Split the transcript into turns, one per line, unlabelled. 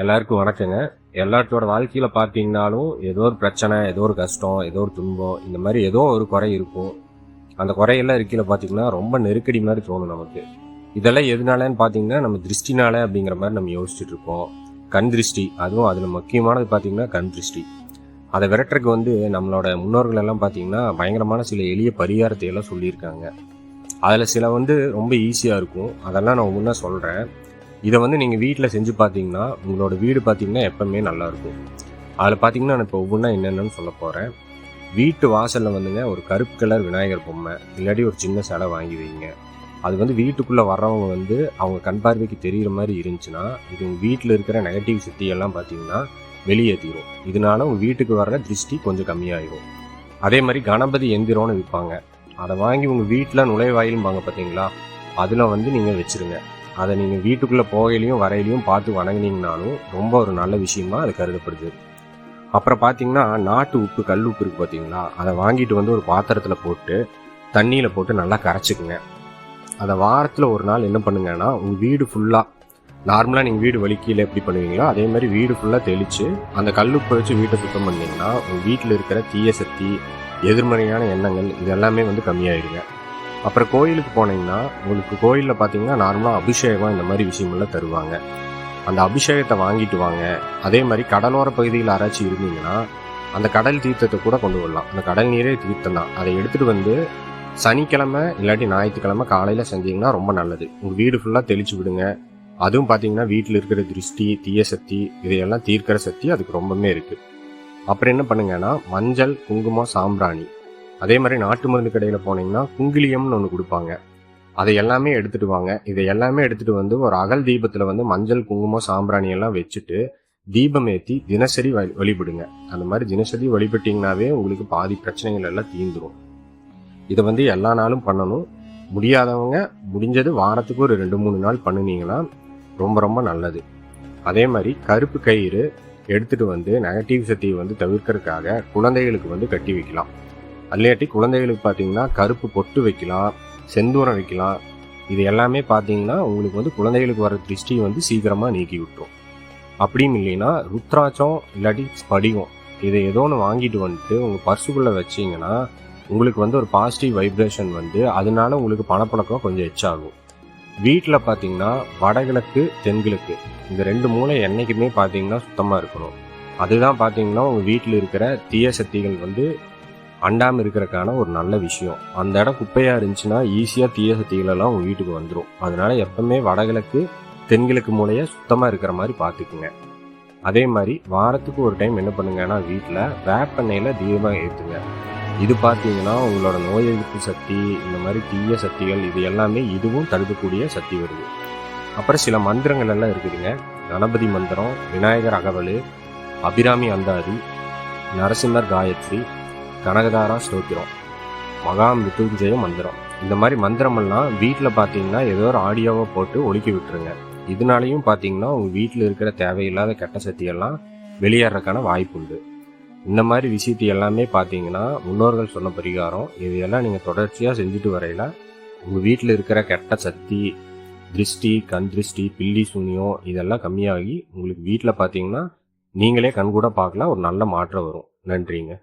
எல்லாருக்கும் வணக்கங்க. எல்லாத்தோட வாழ்க்கையில் பார்த்தீங்கனாலும் ஏதோ ஒரு பிரச்சனை ஏதோ ஒரு கஷ்டம் ஏதோ ஒரு துன்பம் இந்த மாதிரி ஏதோ ஒரு குறை இருக்கும். அந்த குறையெல்லாம் இருக்கையில் பார்த்தீங்கன்னா ரொம்ப நெருக்கடி மாதிரி தோணும் நமக்கு. இதெல்லாம் எதுனாலன்னு பார்த்தீங்கன்னா நம்ம திருஷ்டினால அப்படிங்கிற மாதிரி நம்ம யோசிச்சுட்டு இருப்போம் கண் திருஷ்டி அதுவும் அதில் முக்கியமானது பார்த்தீங்கன்னா கண் திருஷ்டி. அதை விரட்டுறதுக்கு வந்து நம்மளோட முன்னோர்கள் எல்லாம் பார்த்தீங்கன்னா பயங்கரமான சில எளிய பரிகாரத்தை எல்லாம் சொல்லியிருக்காங்க. அதில் சில வந்து ரொம்ப ஈஸியாக இருக்கும். அதெல்லாம் நான் முன்னே சொல்கிறேன் இதை வந்து நீங்கள் வீட்டில் செஞ்சு பார்த்தீங்கன்னா உங்களோட வீடு பார்த்தீங்கன்னா எப்பவுமே நல்லாயிருக்கும். அதில் பார்த்தீங்கன்னா நான் இப்போ ஒவ்வொன்றா என்னென்னு சொல்ல போகிறேன் வீட்டு வாசலில் வந்துங்க ஒரு கருப்பு கலர் விநாயகர் பொம்மை இல்லாட்டி ஒரு சின்ன சிலை வாங்கி வைங்க. அது வந்து வீட்டுக்குள்ளே வர்றவங்க வந்து அவங்க கண் பார்வைக்கு தெரிகிற மாதிரி இருந்துச்சுன்னா இது உங்கள் வீட்டில் இருக்கிற நெகட்டிவ் சக்தியெல்லாம் பார்த்தீங்கன்னா வெளியேற்றிடும் இதனால உங்கள் வீட்டுக்கு வர்ற திருஷ்டி கொஞ்சம் கம்மியாயிடும் அதே மாதிரி கணபதி எந்திரம்னு விற்பாங்க அதை வாங்கி உங்கள் வீட்டில் நுழைவாயிலும்பாங்க பார்த்தீங்களா அதில் வந்து நீங்கள் வச்சுருங்க. அதை நீங்கள் வீட்டுக்குள்ளே போகையிலையும் வரையிலையும் பார்த்து வணங்கினீங்கனாலும் ரொம்ப ஒரு நல்ல விஷயமா அது கருதப்படுது. அப்புறம் பார்த்தீங்கன்னா நாட்டு உப்பு கல் உப்பு இருக்குது பார்த்தீங்களா அதை வாங்கிட்டு வந்து ஒரு பாத்திரத்தில் போட்டு தண்ணியில் போட்டு நல்லா கரைச்சிக்குங்க. அதை வாரத்தில் ஒரு நாள் என்ன பண்ணுங்கன்னா உங்கள் வீடு ஃபுல்லாக நார்மலாக நீங்கள் வீடு வலிக்கையில் எப்படி பண்ணுவீங்களோ அதே மாதிரி வீடு ஃபுல்லாக தெளித்து அந்த கல்லுப்பை வச்சு வீட்டை சுத்தம் பண்ணிங்கன்னா உங்கள் வீட்டில் இருக்கிற தீய சக்தி எதிர்மறையான எண்ணங்கள் இது எல்லாமே வந்து கம்மியாயிடுங்க. அப்புறம் கோயிலுக்கு போனீங்கன்னா உங்களுக்கு கோயிலில் பார்த்தீங்கன்னா நார்மலாக அபிஷேகம் இந்த மாதிரி விஷயங்கள்லாம் தருவாங்க. அந்த அபிஷேகத்தை வாங்கிட்டு வாங்க. அதே மாதிரி கடலோர பகுதியில் யாராச்சும் இருந்தீங்கன்னா அந்த கடல் தீர்த்தத்தை கூட கொண்டு வரலாம். அந்த கடல் நீரே தீர்த்தம் தான். அதை எடுத்துகிட்டு வந்து சனிக்கிழமை இல்லாட்டி ஞாயிற்றுக்கிழமை காலையில் செஞ்சீங்கன்னா ரொம்ப நல்லது. உங்கள் வீடு ஃபுல்லாக தெளிச்சு விடுங்க. அதுவும் பார்த்தீங்கன்னா வீட்டில் இருக்கிற திருஷ்டி தீய சக்தி இதையெல்லாம் தீர்க்கிற சக்தி அதுக்கு ரொம்பவுமே இருக்குது அப்புறம் என்ன பண்ணுங்கன்னா மஞ்சள் குங்குமம் சாம்பிராணி. அதே மாதிரி நாட்டு மருந்து கடையில் போனீங்கன்னா குங்கிலியம்னு ஒன்று கொடுப்பாங்க. அதை எல்லாமே எடுத்துட்டு வாங்க. இதை எல்லாமே எடுத்துட்டு வந்து ஒரு அகல் தீபத்தில் வந்து மஞ்சள் குங்குமம் சாம்பிராணி எல்லாம் வச்சுட்டு தீபம் ஏற்றி தினசரி வழி வழிபடுங்க. அந்த மாதிரி தினசரி வழிபட்டிங்கனாவே உங்களுக்கு பாதி பிரச்சனைகள் எல்லாம் தீந்துடும் இதை வந்து எல்லா நாளும் பண்ணணும். முடியாதவங்க முடிஞ்சது வாரத்துக்கு ஒரு ரெண்டு மூணு நாள் பண்ணினீங்கன்னா ரொம்ப ரொம்ப நல்லது. அதே மாதிரி கருப்பு கயிறு எடுத்துட்டு வந்து நெகட்டிவ் சக்தியை வந்து தவிர்க்கறதுக்காக குழந்தைகளுக்கு வந்து கட்டி வைக்கலாம். அல்லாட்டி குழந்தைகளுக்கு பார்த்தீங்கன்னா கருப்பு பொட்டு வைக்கலாம் செந்தூரம் வைக்கலாம். இது எல்லாமே பார்த்தீங்கன்னா உங்களுக்கு வந்து குழந்தைகளுக்கு வர திருஷ்டி வந்து சீக்கிரமாக நீக்கி விட்டுரும் அப்படின்னு இல்லைன்னா ருத்ராட்சம் இல்லாட்டி ஸ்படிகம் இதை ஏதோ ஒன்று வாங்கிட்டு வந்துட்டு உங்கள் பர்சுக்குள்ளே வச்சிங்கன்னா உங்களுக்கு வந்து ஒரு பாசிட்டிவ் வைப்ரேஷன் வந்து அதனால உங்களுக்கு பணப்பழக்கம் கொஞ்சம் எச்சாகும். வீட்டில் பார்த்தீங்கன்னா வடகிழக்கு தென்கிழக்கு இந்த ரெண்டு மூளை என்றைக்குமே பார்த்தீங்கன்னா சுத்தமாக இருக்கணும். அதுதான் பார்த்தீங்கன்னா உங்கள் வீட்டில் இருக்கிற தீய சக்திகள் வந்து அண்டாமல் இருக்கிறக்கான ஒரு நல்ல விஷயம். அந்த இடம் குப்பையாக இருந்துச்சுன்னா ஈஸியாக தீய சக்திகள் எல்லாம் உங்கள் வீட்டுக்கு வந்துடும் அதனால எப்பவுமே வடகிழக்கு தென்கிழக்கு மூலையை சுத்தமாக இருக்கிற மாதிரி பார்த்துக்குங்க. அதே மாதிரி வாரத்துக்கு ஒரு டைம் என்ன பண்ணுங்கன்னா வீட்டில் வேப்பெண்ணெயில் தீபம் ஏற்றுங்க இது பார்த்தீங்கன்னா உங்களோட நோய் எதிர்ப்பு சக்தி இந்த மாதிரி தீய சக்திகள் இது எல்லாமே இதுவும் தடுக்கக்கூடிய சக்தி வருது. அப்புறம் சில மந்திரங்கள் எல்லாம் இருக்குதுங்க. கணபதி மந்திரம் விநாயகர் அகவல் அபிராமி அந்தாதி நரசிம்மர் காயத்ரி கனகதாரா ஸ்தோத்திரம். மகா மிருத்துஞ்சய மந்திரம். இந்த மாதிரி மந்திரமெல்லாம் வீட்டில் பார்த்தீங்கன்னா ஏதோ ஒரு ஆடியோவை போட்டு ஒழுக்கி விட்டுருங்க. இதனாலையும் பார்த்தீங்கன்னா உங்கள் வீட்டில் இருக்கிற தேவையில்லாத கெட்ட சக்தியெல்லாம் வெளியேறதுக்கான வாய்ப்பு உண்டு. இந்த மாதிரி விஷயத்தை எல்லாமே பார்த்தீங்கன்னா முன்னோர்கள் சொன்ன பரிகாரம். இதையெல்லாம் நீங்கள் தொடர்ச்சியாக செஞ்சுட்டு வரையில உங்கள் வீட்டில் இருக்கிற கெட்ட சக்தி திருஷ்டி கண் திருஷ்டி பில்லி சூனியம் இதெல்லாம் கம்மியாகி உங்களுக்கு வீட்டில் பார்த்தீங்கன்னா நீங்களே கண்கூட பார்க்கலாம் ஒரு நல்ல மாற்றம் வரும். நன்றிங்க.